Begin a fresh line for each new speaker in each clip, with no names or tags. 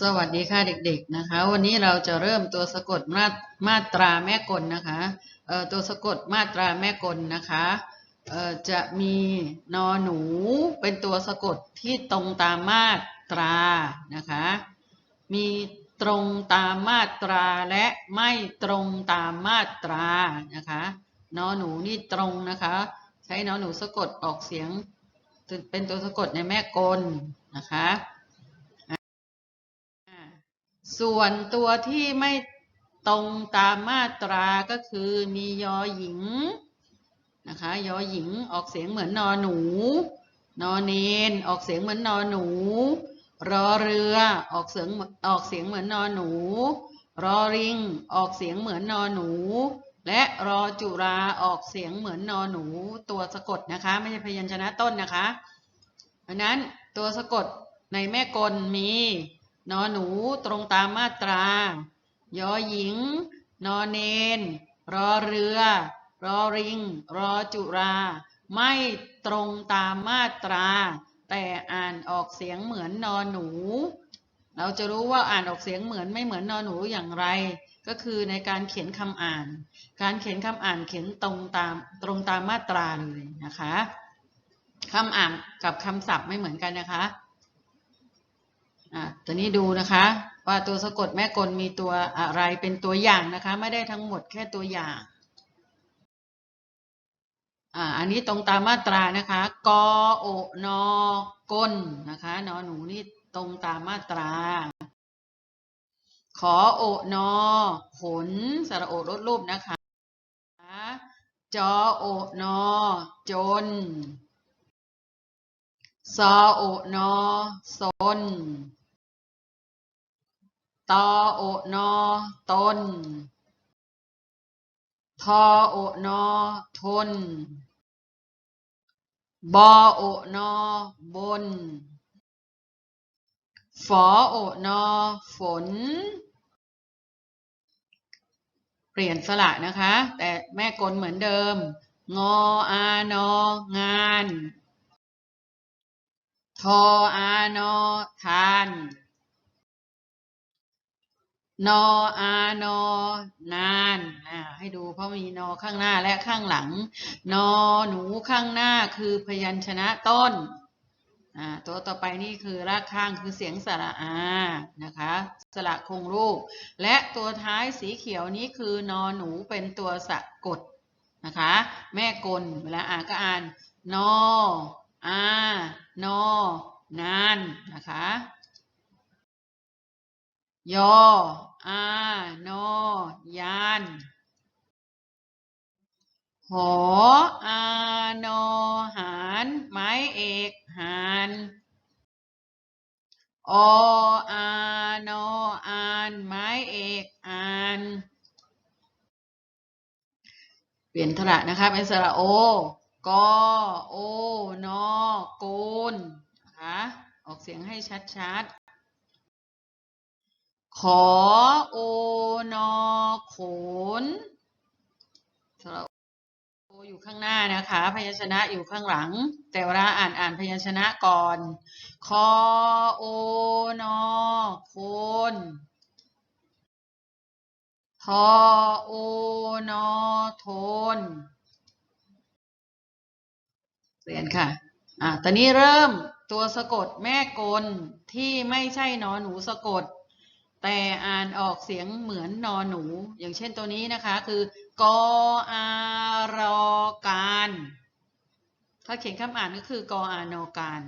สวัสดีค่ะเด็กๆนะคะ วันนี้เราจะเริ่มตัวสะกดมามาตราแม่กลนะคะเอ่อตัวสะกดมาตราแม่กลนะคะเอ่อจะมีนอหนูเป็นตัวสะกดที่ตรงตามมาตรานะคะมีตรงตามมาตราและไม่ตรงตามมาตรานะคะนอหนูนี่ตรงนะคะ ใช้นอหนูสะกดออกเสียงเป็นตัวสะกดในแม่กลนะคะ ส่วนตัวที่ไม่ตรงตามมาตราก็คือมียอหญิงนะคะยอหญิงออกเสียงเหมือนนอหนู นอเนนออกเสียงเหมือนนอหนู รอเรือออกเสียงออกเสียงเหมือนนอหนู รอริงออกเสียงเหมือนนอหนู และรอจุราออกเสียงเหมือนนอหนู ตัวสะกดนะคะไม่ใช่พยัญชนะต้นนะคะเพราะนั้นตัวสะกดในแม่กลมี นอหนูตรงตามมาตรา ยอหญิง นอเนน รอเรือ รอริง รอจุรา ไม่ตรงตามมาตรา แต่อ่านออกเสียงเหมือนนอหนู เราจะรู้ว่าอ่านออกเสียงเหมือนไม่เหมือนนอหนูอย่างไร ก็คือในการเขียนคำอ่าน การเขียนคำอ่านเขียนตรงตามตรงตามมาตราเลยนะคะคำอ่านกับคำศัพท์ไม่เหมือนกันนะคะอะ ตอนนี้ดูนะคะ ว่าตัวสะกดแม่กลมีตัวอะไรเป็นตัวอย่างนะคะ ไม่ได้ทั้งหมดแค่ตัวอย่างอ่าอันนี้ตรงตามมาตรานะคะกอโอนอกลนะคะนอหนูนี่ตรงตามมาตรา ขอโอนอขนสระโอรถรูปนะคะจอโอนอจนซอโอนอซน ตอโอนอต้นทอโอนอทน บอโอนอบน ฝอโอนอฝน เปลี่ยนสระนะคะ แต่แม่กลเหมือนเดิม งออานองาน ทออานอทาน นออานอนานอ่าให้ดูเพราะมีนอข้างหน้าและข้างหลัง นอหนูข้างหน้าคือพยัญชนะต้นอ่าตัวต่อไปนี่คือรากข้างคือเสียงสระอานะคะสระคงรูป และตัวท้ายสีเขียวนี้คือนอหนูเป็นตัวสะกดนะคะ แม่กลเวลาอ่านก็อ่านนออานอนานนะคะ ยออานอยานหออานอหารไม้เอกหารออานออานไม้เอกอานเปลี่ยนทระนะคะเป็นสระโอกอโอนอโกนนะคะออกเสียงให้ชัดๆ ขอโอนอโขนสระโออยู่ข้างหน้านะคะ พยัญชนะอยู่ข้างหลัง แต่เวลาอ่านอ่านพยัญชนะก่อน คอโอนอโคนทอโอนอโทนเรียนค่ะ อะตอนนี้เริ่มตัวสะกดแม่กลที่ไม่ใช่นอหนูสะกด แต่อ่านออกเสียงเหมือนนอหนู อย่างเช่นตัวนี้นะคะ คือกออารอการ ถ้าเขียนคำอ่านก็คือกออานอการ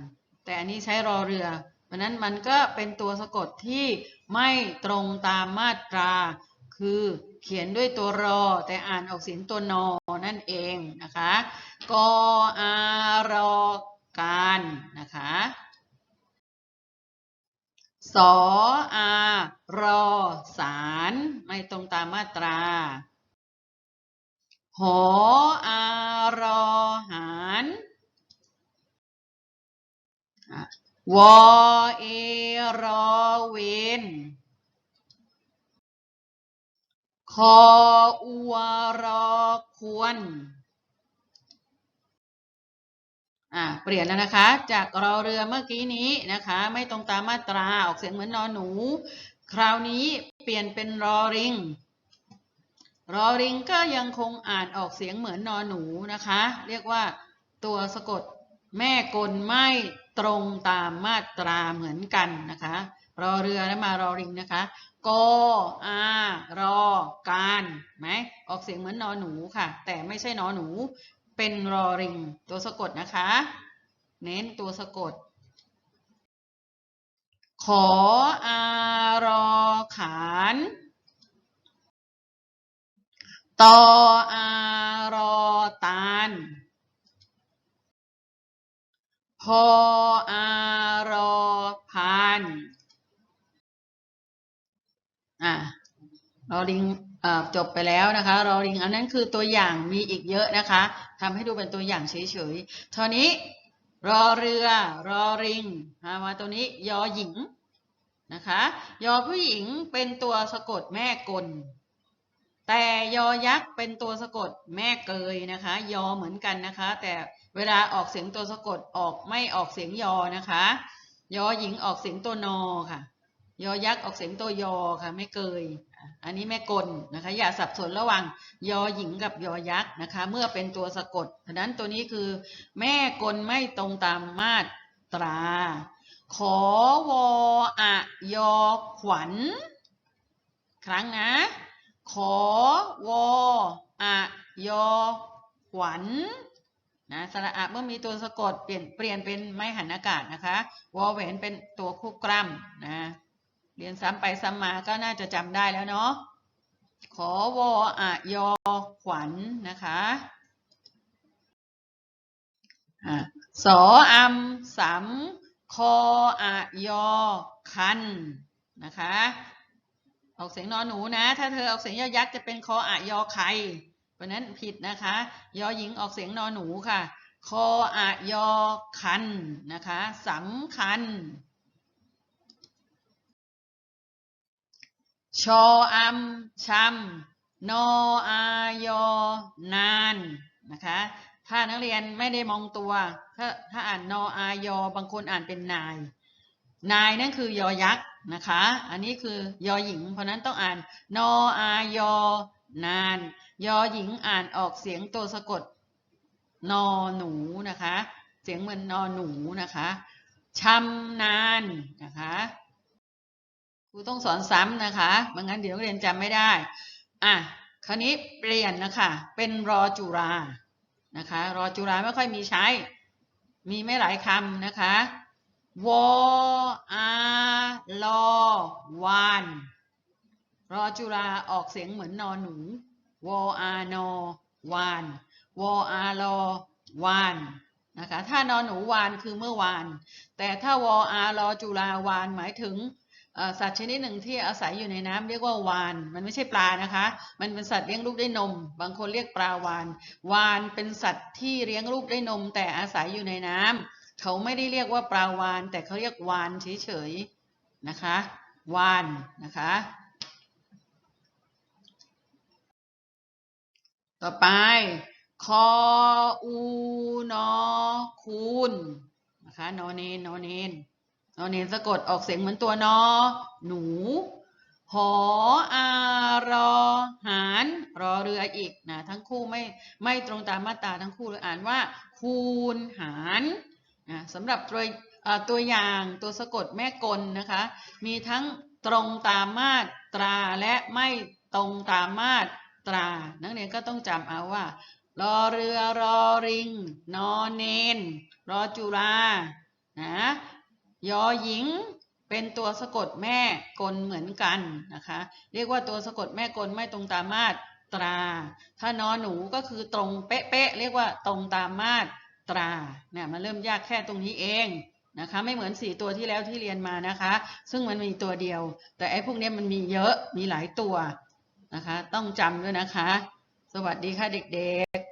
แต่อันนี้ใช้รอเรือเพราะนั้นมันก็เป็นตัวสะกดที่ไม่ตรงตามมาตรา คือเขียนด้วยตัวรอ แต่อ่านออกเสียงตัวนอนั่นเองนะคะกออารอการนะคะ สออารอสารไม่ตรงตามมาตราหออารอหารวอเอรอเวนคออัวรอควร อ อ่าเปลี่ยนแล้วนะคะ จากรอเรือเมื่อกี้นี้นะคะ ไม่ตรงตามมาตราออกเสียงเหมือนนอนหนู คราวนี้เปลี่ยนเป็นรอริงรอริงก็ยังคงอ่านออกเสียงเหมือนนอนหนูนะคะ เรียกว่าตัวสะกดแม่กลไม่ตรงตามมาตราเหมือนกันนะคะ รอเรือแล้วมารอริงนะคะกอารอการไหมออกเสียงเหมือนนอนหนูค่ะ แต่ไม่ใช่นอนหนู เป็นรอริง ตัวสะกดนะคะ เน้นตัวสะกด ขออารอขานตออารอตานพออารอพานอะรอลิง จบไปแล้วนะคะรอลิงอันนั้นคือตัวอย่างมีอีกเยอะนะคะทำให้ดูเป็นตัวอย่างเฉยๆทีนี้รอเรือ รอริงมาตัวนี้ยอหญิงนะคะยอผู้หญิงเป็นตัวสะกดแม่กล แต่ยอยักษ์เป็นตัวสะกดแม่เกยนะคะ ยอเหมือนกันนะคะ แต่เวลาออกเสียงตัวสะกดออกไม่ออกเสียงยอนะคะ ยอหญิงออกเสียงตัวนอค่ะ ยอยักษ์ออกเสียงตัวยอค่ะไม่เกย อันนี้แม่กลนะคะ อย่าสับสนระหว่างยอหญิงกับยอยักษ์นะคะ เมื่อเป็นตัวสะกดฉะนั้นตัวนี้คือแม่กลไม่ตรงตามมาตรา ขอวออะยอขวัญ ครั้งนะ ขอวออะยอขวัญนะสระอะเมื่อมีตัวสะกดเปลี่ยนเปลี่ยนเป็นไม่หันอากาศนะคะ วอแหวนเป็นตัวคู่กล้ำนะ เรียนซ้ำไปซ้ำมาก็น่าจะจำได้แล้วเนาะขอวออะยอขวัญนะคะอะสออัมสำคออะยอคันนะคะออกเสียงนอนหนูนะ ถ้าเธอออกเสียงยอยักษ์จะเป็นคออะยอไข่เพราะนั้นผิดนะคะ ยอหญิงออกเสียงนอนหนูค่ะ คออะยอคันนะคะสำคัญ ชออัมชัมนออายอนานนะคะ ถ้านักเรียนไม่ได้มองตัว ถ้าถ้าอ่านนออายอบางคนอ่านเป็นนาย นายนั่นคือยอยักษ์นะคะ อันนี้คือยอหญิง เพราะนั้นต้องอ่านนออายอนาน ยอหญิงอ่านออกเสียงตัวสะกด นอหนูนะคะ เสียงเหมือนนอหนูนะคะชำนานนะคะ รูต้องสอนซ้ำนะคะไม่งั้นเดี๋ยวนักเรียนจำไม่ได้ อะ คราวนี้เปลี่ยนนะคะ เป็นรอจุรา นะคะ รอจุราไม่ค่อยมีใช้ มีไม่หลายคำนะคะ วออาลอวานรอจุราออกเสียงเหมือนนอนหนู วออานอวาน วออาลอวานนะคะ ถ้านอนหนูวานคือเมื่อวาน แต่ถ้าวออารอจุราวานหมายถึง สัตว์ชนิดหนึ่งที่อาศัยอยู่ในน้ำเรียกว่าวาน มันไม่ใช่ปลานะคะ มันเป็นสัตว์เลี้ยงลูกด้วยนม บางคนเรียกปลาวาน วานเป็นสัตว์ที่เลี้ยงลูกด้วยนม แต่อาศัยอยู่ในน้ำเขาไม่ได้เรียกว่าปลาวาน แต่เขาเรียกวานเฉยๆนะคะ วานนะคะ ต่อไป คออูนอคูณนะคะนอเนนนอเนน นอเนนสะกดออกเสียงเหมือนตัวนอ หนู หออารอหารรอเรืออีกนะทั้งคู่ไม่ไม่ตรงตามมาตราทั้งคู่เลยอ่านว่า คูณหารนะสำหรับตัวตัวอย่างตัวสะกดแม่กลนะคะ มีทั้งตรงตามมาตราและไม่ตรงตามมาตรา นักเรียนก็ต้องจำเอาว่ารอเรือรอริง นอเนน รอจุรานะ ยอหญิงเป็นตัวสะกดแม่กลเหมือนกันนะคะ เรียกว่าตัวสะกดแม่กลไม่ตรงตามมาตรา ถ้านอหนูก็คือตรงเป๊ะเรียกว่าตรงตามมาตราเนี่ยมันเริ่มยากแค่ตรงนี้เองนะคะไม่เหมือนสี่ตัวที่แล้วที่เรียนมานะคะ ซึ่งมันมีตัวเดียว แต่ไอ้พวกนี้มันมีเยอะมีหลายตัวนะคะ ต้องจำด้วยนะคะ สวัสดีค่ะเด็กๆ